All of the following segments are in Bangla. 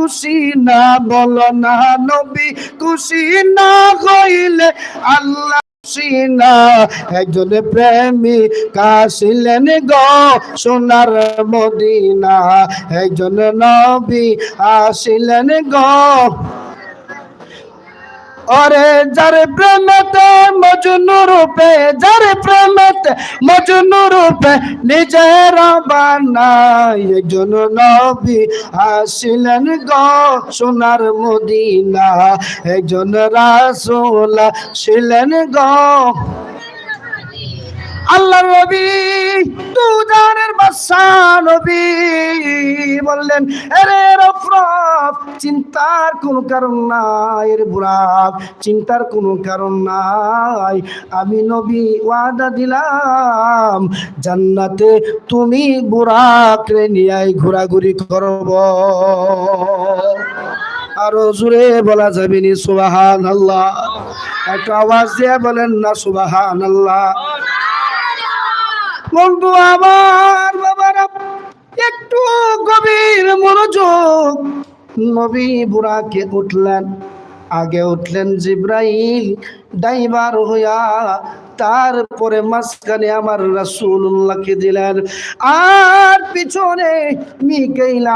খুশি না বলো না নবী, খুশি না হইলে আল্লাহ সিনা একজন প্রেমী কাশিলেন গো সোনার মদিনা। একজন নবী আসিলেন গো ওরে যার প্রেমেতে মজনু রূপে, যার প্রেমেতে মজনু রূপে নিজের বানাই। একজন নবী আসিলেন গ সোনার মদিনা, একজন রাসুল ছিলেন গ আল্লাহ নবী বাদশা নবী বললেন, আরে রফরফ, চিন্তার কোনো কারণ নাই রে বুড়াক চিন্তার কোনো কারণ নাই। আমি নবী ওয়াদা দিলাম, জান্নাতে তুমি বুড়াক রে নিয়ে ঘোরাঘুরি করব। আরও জোরে বলা যাবে নি সুবাহান আল্লাহ একটা আওয়াজ দিয়ে বলেন না সুবাহান আল্লাহ বন্ধু আমার বাবারা একটু গভীর মনোযোগ। নবী বুড়াকে উঠলেন। আগে উঠলেন জিব্রাইল ড্রাইভার হইয়া তারপরে মাঝখানে আমার রাসূলুল্লাহকে দিলেন। আর পিছনে মিকাইল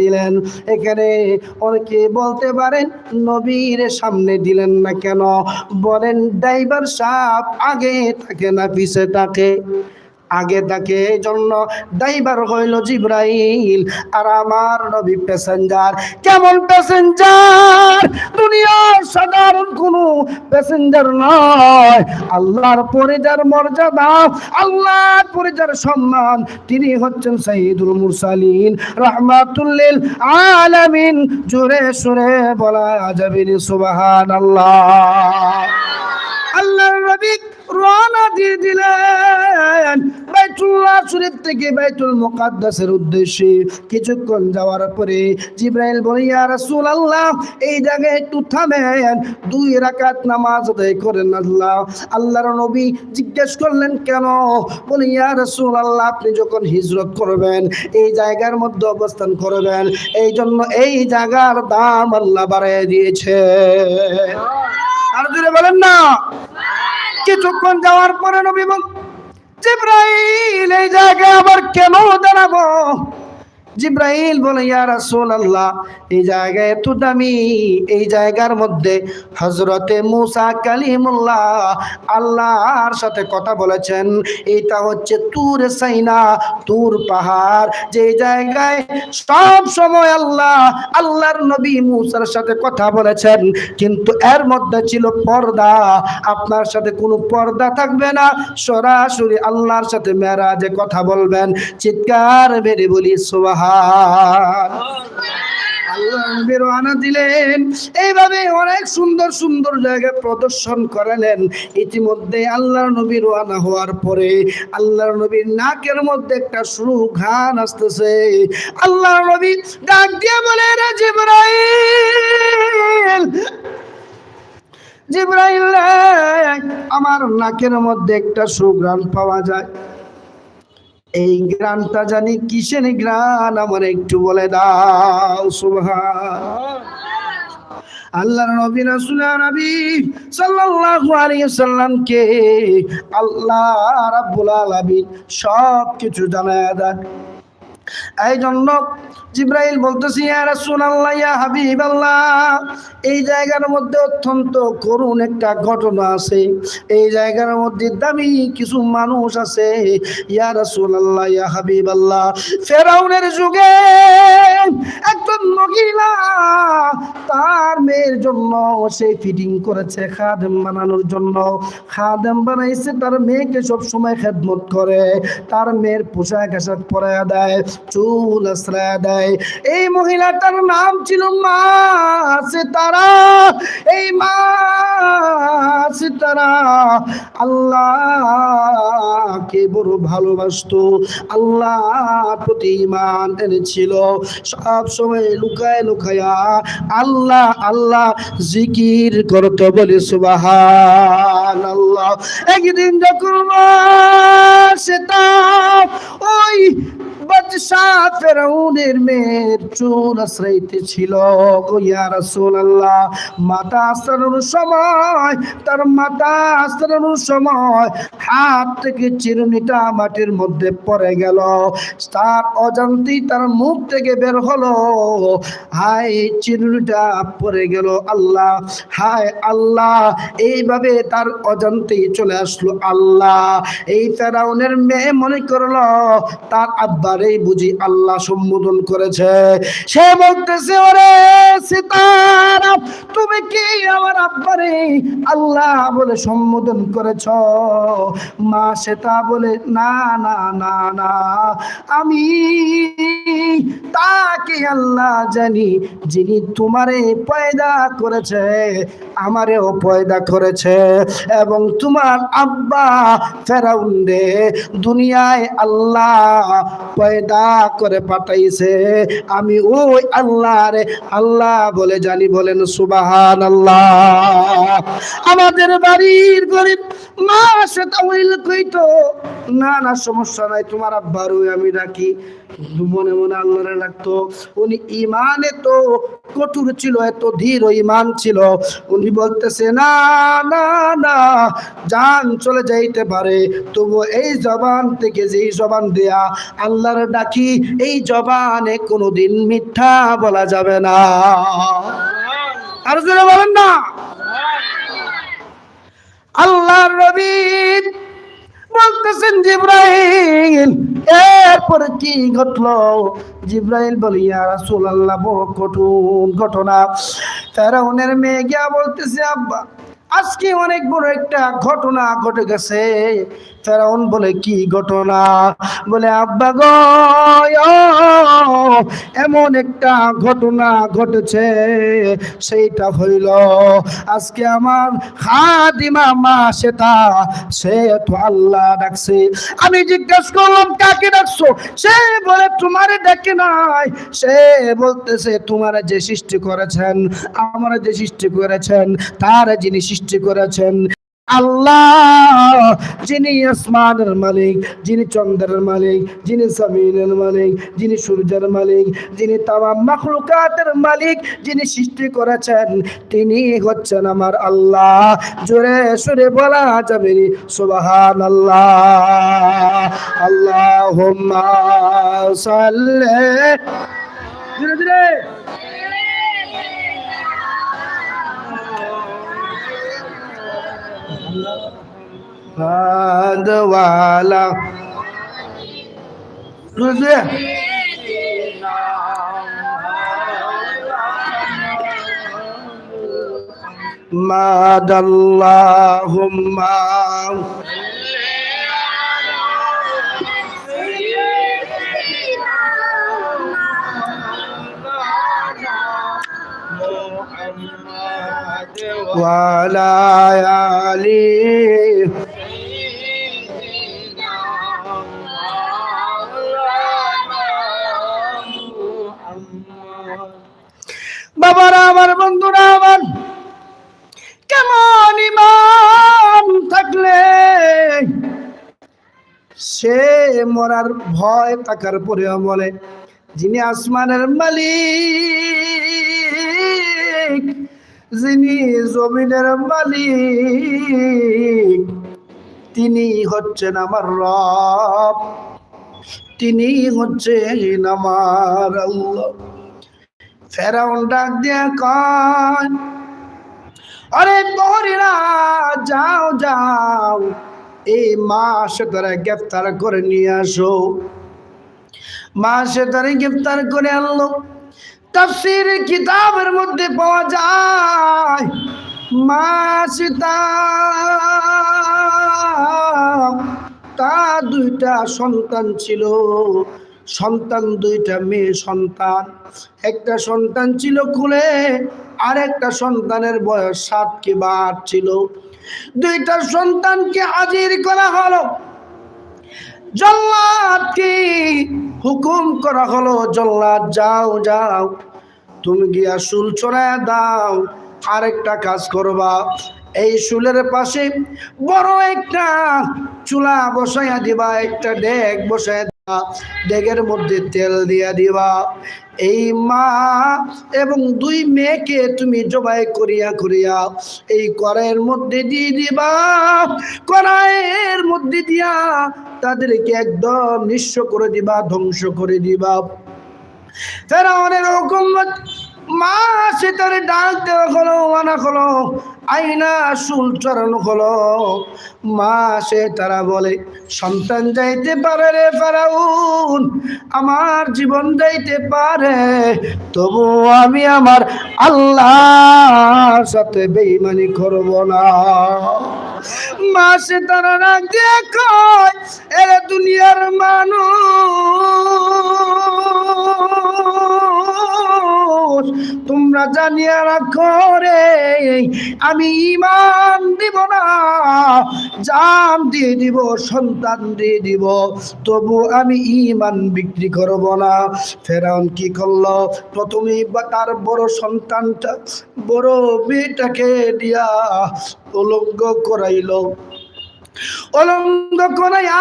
দিলেন। এখানে অনেকে বলতে পারেন, নবীর সামনে দিলেন না কেন? বলেন, ড্রাইভার সাপ আগে থাকে না পিছে থাকে আগে তাকে, এই জন্য ড্রাইভার হইল জিব্রাইল। আর আমার নবী প্যাসেঞ্জার। কেমন প্যাসেঞ্জার? দুনিয়ার সাধারণ কোনো প্যাসেঞ্জার নয়। আল্লাহর পরে যার মর্যাদা, আল্লাহর পরে যার সম্মান, তিনি হচ্ছেন সাইদুল মুরসালিন। রহমাতুল্লিল আলামিন, জোরে সুরে বলা যাবে সুবাহান আল্লাহ আল্লাহর নবী রওনা দিয়ে দিলেন। বাইতুল্লাহ শরীফ থেকে বাইতুল মুকাদ্দাসের উদ্দেশ্যে কিছুক্ষণ যাওয়ার পরে জিব্রাইল বলে, ইয়া রাসূলুল্লাহ, এই জায়গায় একটু থামেন। দুই রাকাত নামাজ আদায় করেন আল্লাহ। আল্লাহর নবী জিজ্ঞেস করলেন, কেন? বলে, ইয়া রাসূলুল্লাহ, আপনি যখন হিজরত করবেন, এই জায়গার মধ্যে অবস্থান করবেন, এই জন্য এই জায়গার দাম আল্লাহ বাড়িয়ে দিয়েছে। আর জুড়ে বলেন না। কিছুক্ষণ যাওয়ার পরে নবী জিব্রাইল এই জায়গায় আবার কেন দাঁড়াবো? জিব্রাইল বলে, ইয়া রাসূলুল্লাহ, এই জায়গায় এত দামি, এই জায়গার মধ্যে হযরতে মুসা কালিমুল্লাহ আল্লাহর সাথে কথা বলেছেন। এটা হচ্ছে তুর সাইনা, তুর পাহাড়। যে জায়গায় সব সময় আল্লাহ, আল্লাহর নবী মুসার সাথে কথা বলেছেন। কিন্তু এর মধ্যে ছিল পর্দা। আপনার সাথে কোনো পর্দা থাকবে না। সরাসরি আল্লাহর সাথে মেরাজে কথা বলবেন। চিৎকার বেড়ে বলি নবী দিলেন। এইভাবে অনেক সুন্দর সুন্দর জায়গায় প্রদর্শন করালেন। ইতিমধ্যে আল্লাহর নবী রওনা হওয়ার পরে আল্লাহর নবীর নাকের মধ্যে একটা ঘান আসতেছে। আল্লাহর নবী ডাক দিয়ে বলে, রে জিবরাইল, জিব্রাইল আমার নাকের মধ্যে একটা সুগ্রাণ পাওয়া যায়। এই গ্রানটা জানি কিসের গ্রান আমার একটু বলে দাও, সুবহান। আল্লাহর নবী রাসূল নবী সাল্লাল্লাহু আলাইহি সাল্লামকে আল্লাহ রাব্বুল আলামিন সব কিছু জানায় দেন। এই জন্য জিব্রাইল বলতেছি, ইয়া হাবিবাল্লাহ, এই জায়গার মধ্যে অত্যন্ত করুণ একটা ঘটনা আছে। এই জায়গার মধ্যে দামি কিছু মানুষ আছে। ইয়া রাসূলুল্লাহ, ইয়া হাবিবাল্লাহ, ফেরাউনের যুগে একজন মহিলা তার মেয়ের জন্য সে ফিটিং করেছে খাদেম বানানোর জন্য। খাদেম বানাইছে, তার মেয়েকে সব সময় খেদমত করে। তার মেয়ের পোশাক আশাক পরায়া দেয়। চুল আশ্রয় দেয় এই মহিলাটার নাম ছিল মা তারা এই মা তারা আল্লাহকে বড় ভালোবাসতো। আল্লাহ প্রতি ইমান এনেছিল। সব সময় লুকায় লুকায়া আল্লাহ আল্লাহ জিকির করতো বলে সুবাহান আল্লাহ একদিন যখন সেটা ওই বাদশাহ ফেরাউনের মেয়ের চুল আশ্রয়তে ছিল গো ইয়া রাসূলুল্লাহ সময়, তার সময় হাত থেকে চিরুনিটা মাটির মধ্যে পড়ে গেল। তার অজান্তেই তার মুখ থেকে বের হলো। হায়, চিরুনিটা পড়ে গেল আল্লাহ, হায় আল্লাহ। এইভাবে তার অজান্তেই চলে আসলো আল্লাহ। এই ফেরাউনের মেয়ে মনে করল, তার আব্বারেই বুঝি আল্লাহ সম্বোধন করেছে। সে বলতেছে, ওরে সিতারা, তুমি কি আমার আব্বারে আল্লাহ বলে সম্বোধন করেছ? মা সেটা বলে, না না না না, আমি তাকে আল্লাহ জানি যিনি তোমারে পয়দা করেছে, আমারেও পয়দা করেছে এবং তোমার আব্বা ফেরাউন রে দুনিয়ায় আল্লাহ পয়দা করে পাঠাইছে। আমি ওই আল্লাহ রে আল্লাহ বলে জানি, বলেন সুবাহান আল্লাহ আমাদের বাড়ির গরিব মা সেটা উইল কইতো, না না, সমস্যা নাই, তোমার আব্বারও আমি রাখি মনে মনে আল্লাহরে রাখতো উনি ইমানে তো কঠোর ছিল, এত ধীর ইমান ছিল। উনি বলতেছে, না না না, জান চলে যাইতে পারে। তবু এই জবান থেকে যেই জবান দেয়া আল্লাহর ডাকি, এই জবানে কোনোদিন মিথ্যা বলা যাবে না। আর জোরে বলেন না। আল্লাহর নবী বলতেছেন জিব্রাইল, এরপরে কি ঘটলো? জিব্রাইল বলি, ইয়া রাসূলুল্লাহ বড় কঠিন ঘটনা। ফেরাউনের মেয়ে গিয়া বলতেছে, আব্বা, আজকে অনেক বড় একটা ঘটনা ঘটে গেছে। ফেরাউন বলে, কি ঘটনা? বলে, আব্বা গো এমন একটা ঘটনা ঘটেছে। সেইটা হইল, আজকে আমার খাদিমা মা সেটা, সে তো আল্লাহ ডাকছে। আমি জিজ্ঞেস করলাম, কাকে ডাকছো? সে বলে, তোমারে ডাকে নাই। সে বলতেছে, তোমার যে সৃষ্টি করেছেন, আমার যে সৃষ্টি করেছেন, তার যিনি সৃষ্টি করেছেন আল্লাহ, যিনি আসমানের মালিক, যিনি চন্দ্রের মালিক, যিনি জমিনের মালিক, যিনি সূর্যের মালিক, যিনি তামাম মাখলুকাতের মালিক, যিনি সৃষ্টি করেছেন, তিনি হচ্ছেন আমার আল্লাহ। জোরে সুরে বলা যাবে সুবাহান আল্লাহ আল্লাহ সাল্লে। ধীরে هاد والا ماد اللهم وعلى آله বাবারা, আমার বন্ধুরা, আমার কেমন ইমান থাকলে? সে মরার ভয় থাকার পরেও বলে, যিনি আসমানের মালিক, যিনি জমিনের মালিক, তিনি হচ্ছেন আমার রব, তিনি হচ্ছেন আমার আল্লাহ। ফেরাউন ডাক দিয়ে কয়, আরে তোরা যাও যাও, এই মাস তারা গ্রেফতার করে নিয়ে আসো। মাসে তারা গ্রেফতার করে আনলো। তাফসির কিতাবের মধ্যে পাওয়া যায় মাসিতা তা দুইটা সন্তান ছিল। সন্তান, দুইটা মেয়ে, সন্তান। একটা সন্তান ছিল খুলে, আর একটা সন্তানের বয়স সাত কি বা আট ছিল। দুইটা সন্তানকে হাজির করা হলো। জল্লাদকে হুকুম করা হলো? জল্লাদ, যাও যাও। তুমি গিয়া শুল চড়ায় দাও, আরেকটা কাজ করবা। এই শুলের পাশে বড় একটা চুলা বসাইয়া দিবা, একটা ডেক বসায় ডেগের মধ্যে তেল দিয়া দিবা। এই মা এবং দুই মেয়েকে তুমি জবাই করিয়া করিয়া এই কড়াইয়ের মধ্যে দিয়ে দিবা। কড়াইয়ের মধ্যে দিয়া তাদেরকে একদম নিঃস্ব করে দিবা, ধ্বংস করে দিবা। ফেরাউনের হুকুম মা, সে তার ডাক দেওয়া হলো, মানা হলো আইনা চড়ানো হলো। মা সে তারা বলে, সন্তান যাইতে পারে রে ফেরাউন, আমার জীবন যাইতে পারে, তবু আমি আমার আল্লাহর সাথে বেইমানি করব না। মা সে তারা ডাক দিয়ে কয়, এরে দুনিয়ার মানুষ, তোমরা জানিয়ে রাখো রে আমি ইমান দিব না। জান দিয়ে দিব, সন্তান দিয়ে দিব। তবু আমি ইমান বিক্রি করব না। ফেরাউন কি করল? প্রথমেই বা তার বড় সন্তানটা, বড় মেয়েটাকে দিয়া উলঙ্গ করাইলো। অলঙ্গ করাইয়া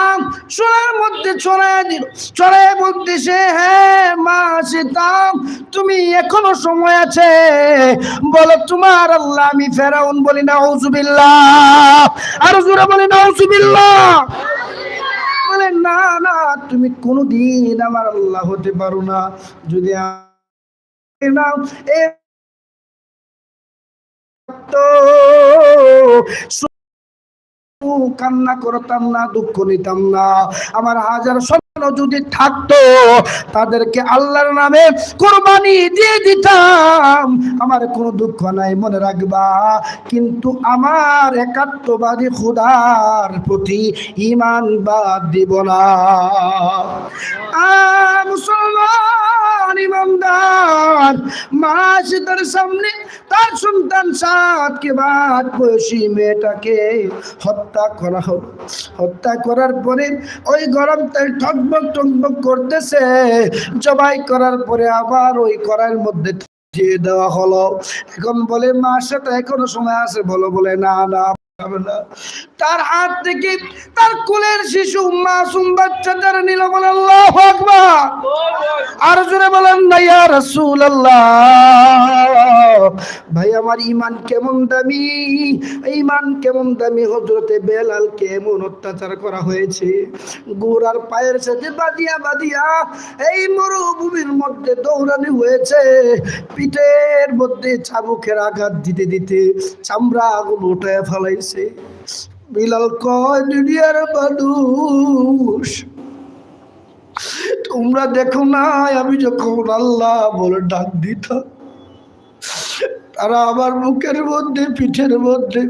সোনার মধ্যে ছড়াই দিল। ছড়াই বলতেছে হ্যাঁ মা সীতাম, তুমি এখনও সময় আছে। বলো, তোমার আল্লাহ আমি ফেরাউন বলি না ঔজুবিল্লাহ আর জোরে বলি না ঔজুবিল্লাহ বলে, না না, তুমি কোনোদিন আমার আল্লাহ হতে পারো না। যদি না তো কান্না করতাম না দুঃখ নিতাম না। আমার হাজার স্বপ্ন যদি থাকতো তাদেরকে আল্লাহর নামে কোরবানি দিয়ে দিতাম। আমার কোনো দুঃখ নাই মনে রাখবা। কিন্তু আমার একাত্মবাদী খুদার প্রতি ইমান বাদ দিব না। আ, মা সামনে, তার সন্তান সাতকে বাদ মেয়েটাকে হত্যা করা হলো হত্যা করার পরে ওই গরম তেল ঠকবক টকবক করতেছে। জবাই করার পরে আবার ওই কড়াইয়ের মধ্যে দিয়ে দেওয়া হলো। এখন বলে, মা সেটা এখনও সময় আছে। বলো, বলে, না না। তার হাত থেকে তার কোলের শিশু, মাসুম বাচ্চা যারা নিল বলে আল্লাহ আর জোরে বলেন না, ইয়া রাসূলুল্লাহ। ভাই, আমার ইমান কেমন দামি? ইমান কেমন দামি? হযরতে বেলাল কেমন অত্যাচার করা হয়েছে। গোড়ার পায়ের সাথে বাদিয়া বাদিয়া এই মরুভূমির মধ্যে দৌড়ানি হয়েছে। পিঠের মধ্যে চাবুকের আঘাত দিতে দিতে চামড়া গুলো উঠে ফেলাইছে। বিলাল কয়, দুনিয়ার মানুষ, তোমরা দেখো না আমি যখন আল্লাহ বলে ডাক দিতাম, তারা আমার মুখের মধ্যে, পিঠের মধ্যে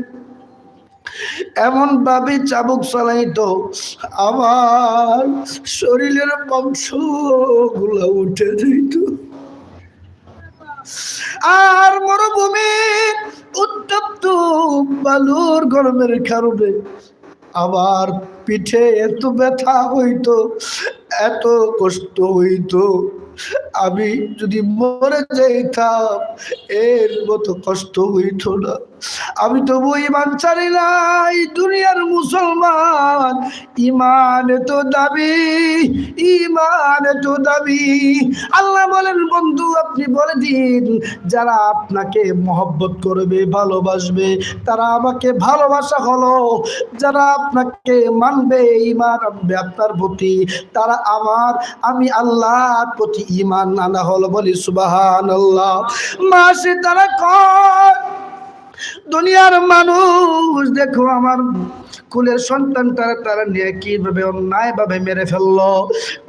এমন ভাবে চাবুক চালাইতো, আমার শরীরের মাংসগুলা উঠে যেত। আর মরুভূমি উত্তপ্ত বালুর গরমের কারণে আবার পিঠে এত ব্যথা হইতো এত কষ্ট হইতো। আমি যদি মরে যাইতাম, এর মতো কষ্ট হইতো না। আমি তো ইমান ছাড়ি নাই, দুনিয়ার মুসলমান। ইমান তো দাবি ইমান তো দাবি আল্লাহ বলেন, বন্ধু, আপনি বলে দিন, যারা আপনাকে মহব্বত করবে, ভালোবাসবে, তারা আমাকে ভালোবাসা হলো। যারা আপনাকে মানবে ইমান আনবে আপনার প্রতি, তারা আমার, আমি আল্লাহর প্রতি ইমান আনা হলো বলি সুবাহান মাসে তারা কয় দুনিয়ার মানুষ দেখো আমার কুলের সন্তানটারে তারা নিয়ে কীভাবে অন্যায় ভাবে মেরে ফেলল?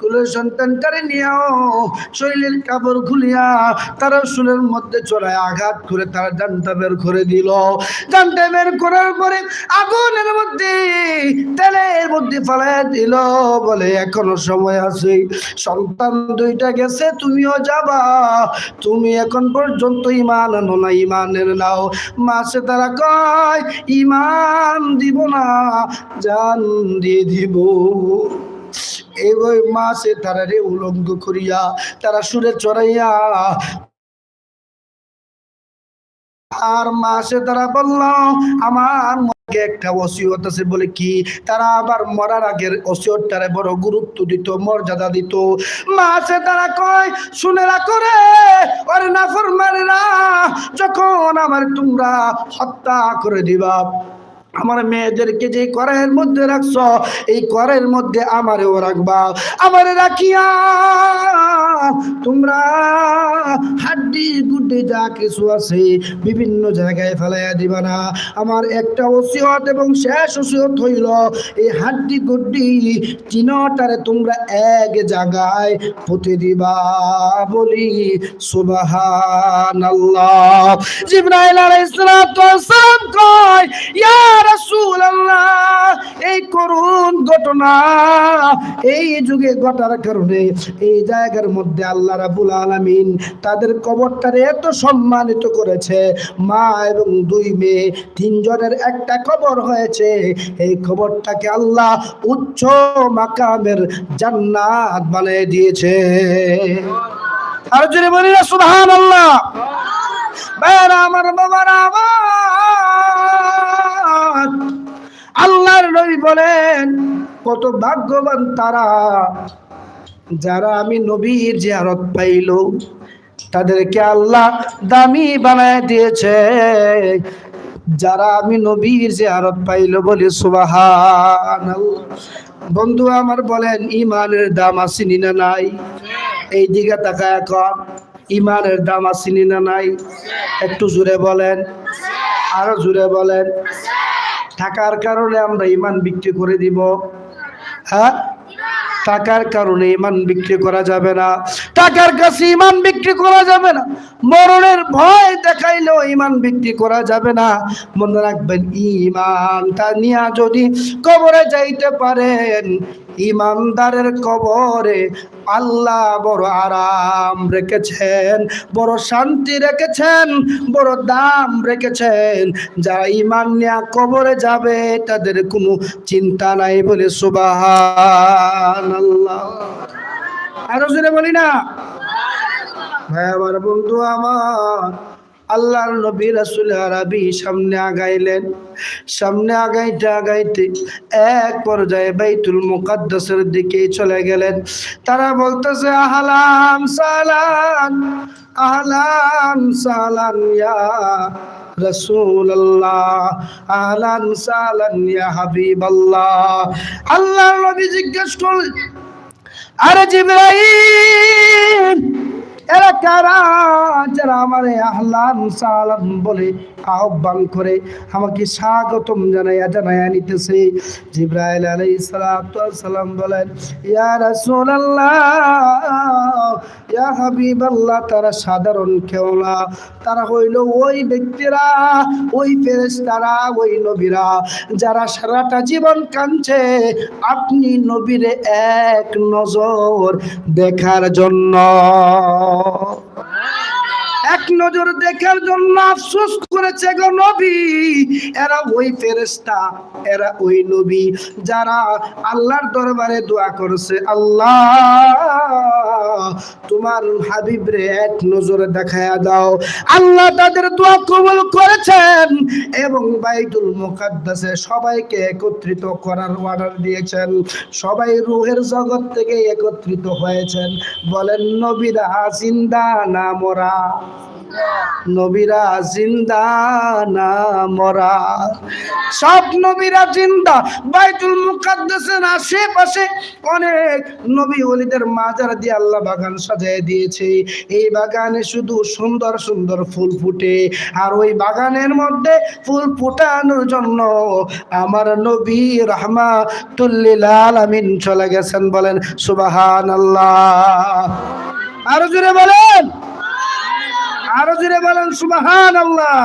কুলের সন্তানটারে নিয়েও শরীরের কাপড় খুলিয়া তারা শুলের মধ্যে চড়ায় আঘাত করে তারা জানটা বের করে দিল। জানটা বের করার পরে আগুনের মধ্যে, তেলের মধ্যে ফেলাই দিল। বলে, এখনও সময় আছে। সন্তান দুইটা গেছে, তুমিও যাবা। তুমি এখন পর্যন্ত ইমান আনো না ইমানের নাও। মাসে তারা কয় ইমান দিব না। জান দিয়ে দিব। মাসে তারা রে উলঙ্গ করিয়া তারা সুরে চড়াইয়া আর মাসে তারা বলল, আমার একটা আছে বলে কি? তারা আবার মরার আগের ওসিয়তটারে বড় গুরুত্ব দিত, মর্যাদা দিত। মাসে তারা কয়, শুনে রাখো রে যখন আমার তোমরা হত্যা করে দিবা। আমার মেয়েদেরকে যে করের মধ্যে রাখছ, এই করের মধ্যে আমারেও রাখবা। আমারে রাখিয়া তোমরা হাড্ডি গুড্ডি যা কিছু আছে বিভিন্ন জায়গায় ফেলাইয়া দিবা না। আমার একটা ওসিয়ত এবং শেষ ওসিয়ত হইল, এই হাড্ডি গুড্ডি চিনটারে তোমরা এক জায়গায় পুঁতে দিবা বলি, সুবহানাল্লাহ। জিবরাইল আলাইহিস সালাম কয় ইয়া রাসূলুল্লাহ এই করুণ ঘটনা এই যুগে ঘটার কারণে এই জায়গার মধ্যে আল্লাহ রাব্বুল আলামিন তাদের কবরটারে এত সম্মানিত করেছে। মা এবং দুই মেয়ে তিনজনের একটা কবর হয়েছে। এই কবরটাকে আল্লাহ উচ্চ মাকামের জান্নাত বানিয়ে দিয়েছে। আর যদি বলি না আল্লাহ আমার বাবার আমার আল্লাহর নবী বলেন, কত ভাগ্যবান তারা। যারা আমি নবীর জিয়ারত পাইল, তাদেরকে আল্লাহ দামি বানায় দিয়েছে। যারা আমি নবীর জিয়ারত পাইল বলি সুবাহান বন্ধু আমার বলেন, ইমানের দাম আসেনি না নাই? এই দিকে তাকায় এখন, ইমানের দাম আসেনি না নাই? একটু জুড়ে বলেন, আরও জুড়ে বলেন। টাকার কারণে আমরা ইমান বিক্রি করে দিব। হ্যাঁ? টাকার কারণে ইমান বিক্রি করা যাবে না। টাকার কাছে ইমান বিক্রি করা যাবে না। মরণের ভয় দেখাইলেও ইমান বিক্রি করা যাবে না। মনে রাখবেন ইমান তা নিয়ে যদি কবরে যাইতে পারেন ইমানদারের কবরে আল্লাহ বড় আরাম রেখেছেন, বড় শান্তি রেখেছেন, বড় দাম রেখেছেন। যারা ইমান নিয়ে কবরে যাবে, তাদের কোনো চিন্তা নাই বলে আল্লাহ আরও জোরে বলি না? ভাই, আমার বন্ধু আমার আল্লাহর নবী রাসুল আরবি সামনে আগাইলেন। সামনে আগাইতে আগাইতে এক পর্যায়ে বাইতুল মুকাদ্দাসের দিকে চলে গেলেন। তারা বলতেছে আহলান সালান আহলান সালান ইয়া হাবিবাল্লাহ। আল্লাহর জিজ্ঞেস করলেন, আরে জিবরাইল এরা আমার আহ্লান সালাম বলে আহ্বান করে আমাকে স্বাগতম জানাইয়া জানাইয়া নিতেছে। জিব্রাইল আলাই সালাম বলেন, ইয়া ইয়া তারা সাধারণ কেউ না। তারা হইল ওই ব্যক্তিরা, ওই ফেরেশতারা, ওই নবীরা, যারা সারাটা জীবন কাঁদছে। আপনি নবীরে এক নজর দেখার জন্য। নজর দেখার জন্য আফসোস করেছে গো নবী। এরা ওই ফেরেস্তা এরা ওই নবী যারা আল্লাহর দরবারে দোয়া করছে। আল্লাহ, তোমার হাবিব রে এক নজরে দেখায়া দাও। আল্লাহ তাদের দোয়া কবুল করেছেন এবং বাইতুল মুকাদ্দাসে সবাইকে একত্রিত করার অর্ডার দিয়েছেন। সবাই রুহের জগৎ থেকে একত্রিত হয়েছেন। বলেন, নবীরা জিন্দা না মরা? নবীরা জিন্দা না মরা? সব নবীরা জিন্দা। বাইতুল মুকাদ্দাসের আশেপাশে অনেক নবী ওলিদের মাজার দিয়ে আল্লাহ বাগান সাজিয়ে দিয়েছে। এই বাগানে শুধু সুন্দর সুন্দর ফুল ফুটে। আর ওই বাগানের মধ্যে ফুল ফুটানোর জন্য আমার নবী রহমাতুল্লিল আলামিন চলে গেছেন বলেন সুবাহান আল্লাহ আরও জোরে বলেন। আরও জোরে বলেন সুবাহান আল্লাহ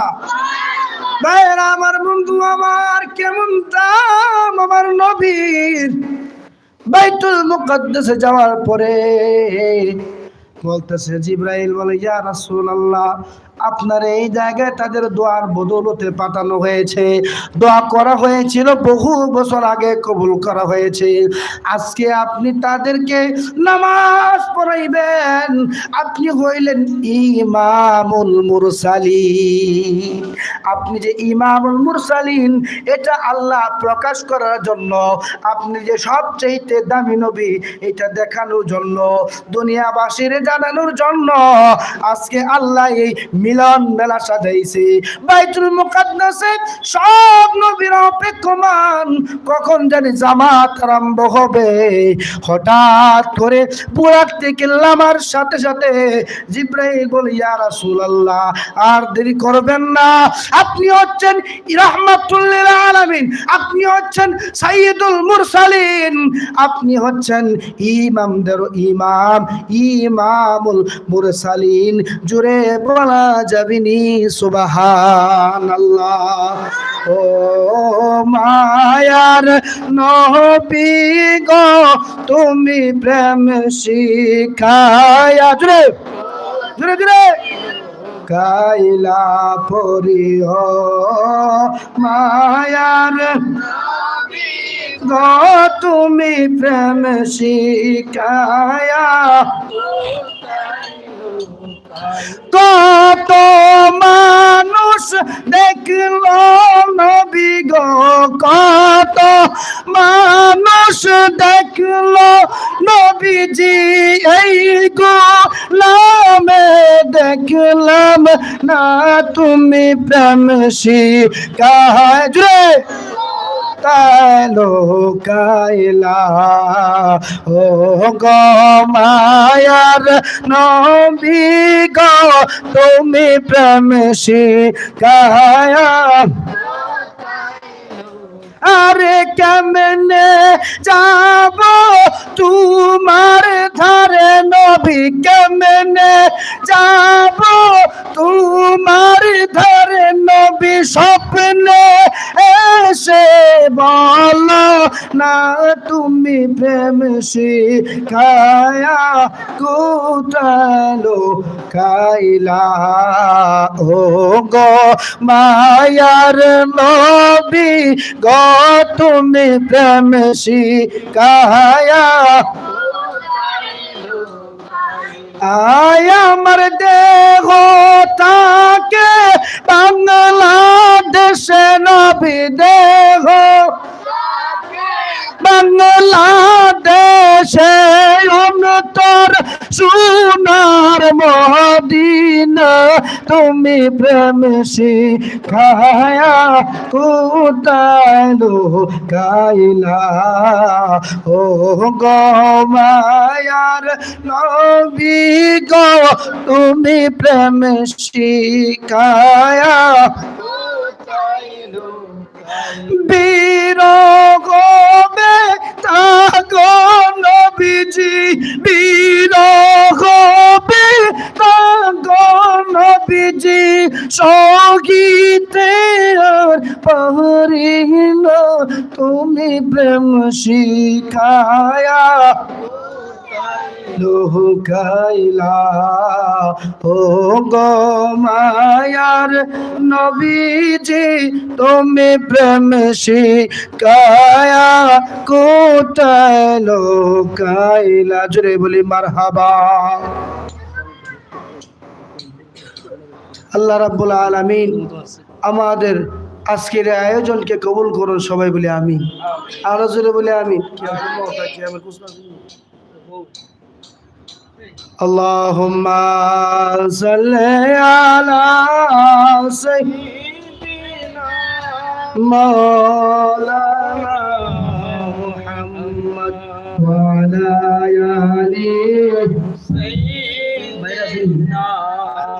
ভাইরা আমার বন্ধু, আমার কেমন দাম, আমার নবীর বাইতুল মুকদ্দাসে যাওয়ার পরে বলতেছে জিব্রাইল বলে, ইয়া রাসূলুল্লাহ আপনার এই জায়গায় তাদের দোয়ার বদৌলতে পাঠানো হয়েছে। দোয়া করা হয়েছিল বহু বছর আগে, কবুল করা হয়েছে। আজকে আপনি তাদেরকে নামাজ পড়াইবেন। আপনি হইলেন ইমামুল মুরসালিন। আপনি যে ইমামুল মুরসালিন, এটা আল্লাহ প্রকাশ করার জন্য, আপনি যে সবচেয়ে দামি নবী, এটা দেখানোর জন্য, দুনিয়াবাসীর জানানোর জন্য, আজকে আল্লাহ এই মিলন মেলা সাজাইছে। বাইতুল মুকাদ্দাসে সব নবীর অপেক্ষমান। কখন জানি জামাত আরম্ভ হবে। হঠাৎ করে বুড়াক থেকে লামার সাথে সাথে জিব্রাইল বলে, ইয়া রাসূলুল্লাহ, আর দেরি করবেন না। আপনি হচ্ছেন রাহমাতুল্লিল আলামিন। আপনি হচ্ছেন সাইয়্যিদুল মুরসালিন। আপনি হচ্ছেন ইমামদের ইমাম, ইমামুল মুরসালিন। জুড়ে বলা যাবিনি, সুবহানাল্লাহ। ও মায়ার নবী গো, তুমি প্রেম শিখায়া জুড়ে জুড়ে জুড়ে। কাইলা পরিহ মায়ার গো, তুমি প্রেম শিখায়া কত মানুষ দেখল নবী গো, কত মানুষ দেখল নবীজি এই গো লামে দেখলাম না তুমি প্রেম শিখায় কালো কাইলা ও গো মায়ার নবী গো, তুমি প্রেম শিখায়া। আরে কেমনে যাব তোমার ধারে নবী? কেমনে যাব তোমার ধারে বলো না, তুমি প্রেম শিখায়া কোথালো কাইলা। ও গো মায়ার নবী গো, তুমি প্রেম শিখায়া আয় আমার দেহ তাকে বাংলাদেশে নবী দেহ। বাংলাদেশে অন্তর সোনার মদিনা। তুমি প্রেম শিখায়া কোদালো কাইলা ও গো মায়ার নবী গো, তুমি প্রেম শিখায়া বীরগবে তাগো নবীজি বীরগবে নবীজি সগীতে আর তুমি প্রেম শিখায়া। লোকাইলা ও গো মায়ার নবীজি, তুমি প্রেম শিকায়া কোটায় লোকাইলা। জুড়ে বলি, মারহাবা। আল্লাহ রাব্বুল আলামিন আমাদের আজকের এই আয়োজনকে কবুল করুন সবাই বলে আমি আরো জোরে বলে আমি اللهم صل على سيدنا مولانا محمد وعلى آله سيدنا مولانا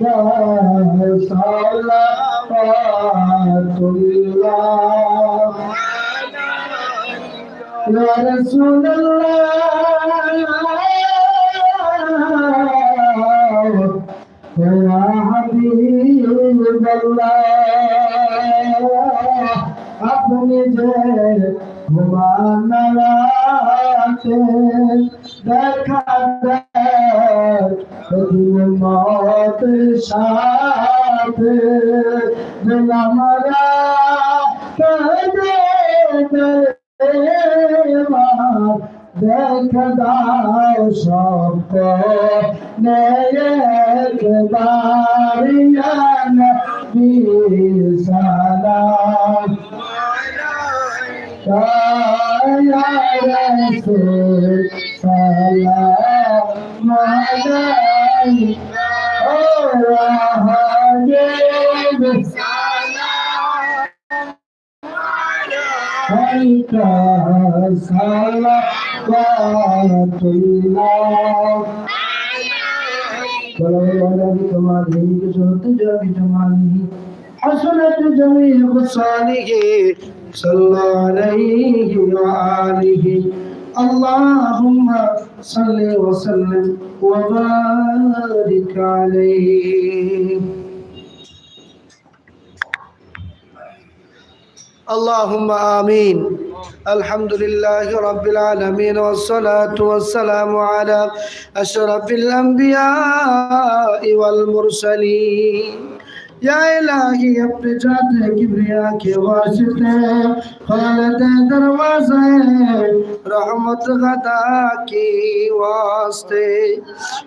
صلوات الله يا رسول الله be خصاله صلى عليه وآله. اللهم صل وسلم وبارك عليه. اللهم آمين. الحمد لله رب العالمين والصلاة والسلام على أشرف الأنبياء والمرسلين. یا الہی اپنے جاتے کبریا کے واسطے خالد دروازہ رحمت غدا کی واسطے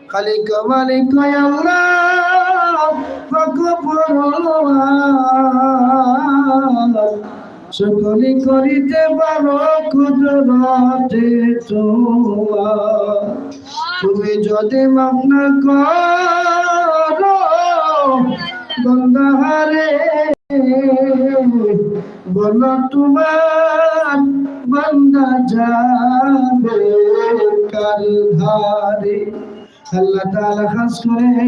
خلق ملک یا اللہ فکفر সকলে করিতে পারো কুদরতে তুমি যদি মাপনা কর বন্দাহারে তোমার বন্দা যাবে কাল ধারে? আল্লাহ তাআলা খাস করে,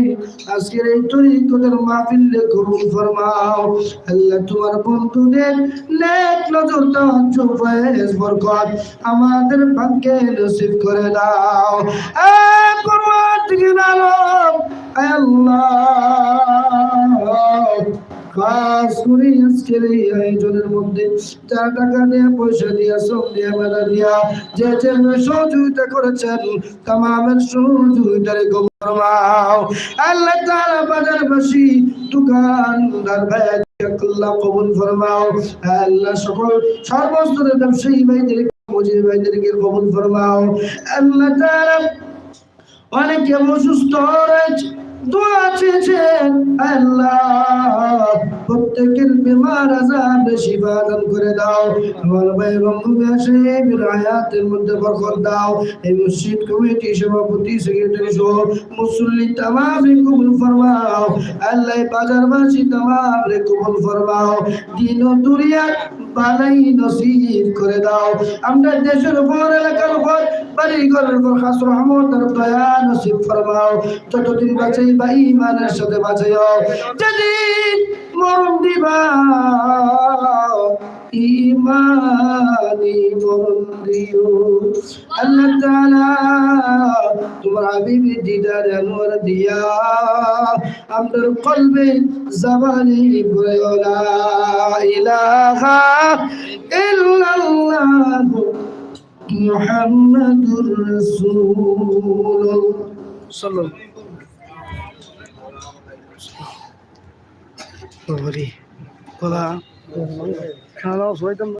আজকের এই তরিকতের মাহফিলে কবুল ফরমাও। আল্লাহ তোমার বন্ধুদের নেক নজর তাওয়াজ্জু ফয়েজ বরকত আমাদের ভাগ্যে নসিব করে দাও। এ আল্লাহ। খাস করে আজকের এই আয়োজনের মধ্যে টাকা পয়সা দিয়া মেলা দিয়া যে যে সহযোগিতা করেছেন, তামামের সহযোগিতারে গৌরবাও আল্লাহ বাজারবাসী দোকানদার ভাই কবুল ফরমাও। আল্লাহ সকল সর্বস্তরের ব্যবসায়ী ভাইদের মজুরি ভাইদেরকে কবুল ফরমাও। আল্লাহ তাআলা অনেকে অসুস্থ দোয়া প্রত্যেকের বেমার আজার শিফা দান করে দাও। আমার দাও। এই মসজিদ কমিটি সভাপতি, সেক্রেটারি সহ মুসল্লি তামাম ফরমাও। আল্লাহ বাজারবাসী তামাম কবুল ফরমাও। দিন ও দুনিয়া করে দাও। আমরা দেশের উপর, এলাকার উপর বাড়ি ঘরের উপর খাস রহমত দয়া নসিব ফরমাও। বাঁচাই বা ইমানের সাথে বাঁচাইও। যেদিন মরণ দিবা ইমানি মরণ দিও। আল্লাহ তাআলা তোমার হাবিবি দিদার আনোয়ার দিয়া আমাদের কলবে জবানি ভরে লা ইলাহা ইল্লাল্লাহ মুহাম্মাদুর রাসূলুল্লাহ। সাল্লাল্লাহু বাবারে বলা খাওয়া দাওয়া সবাই তো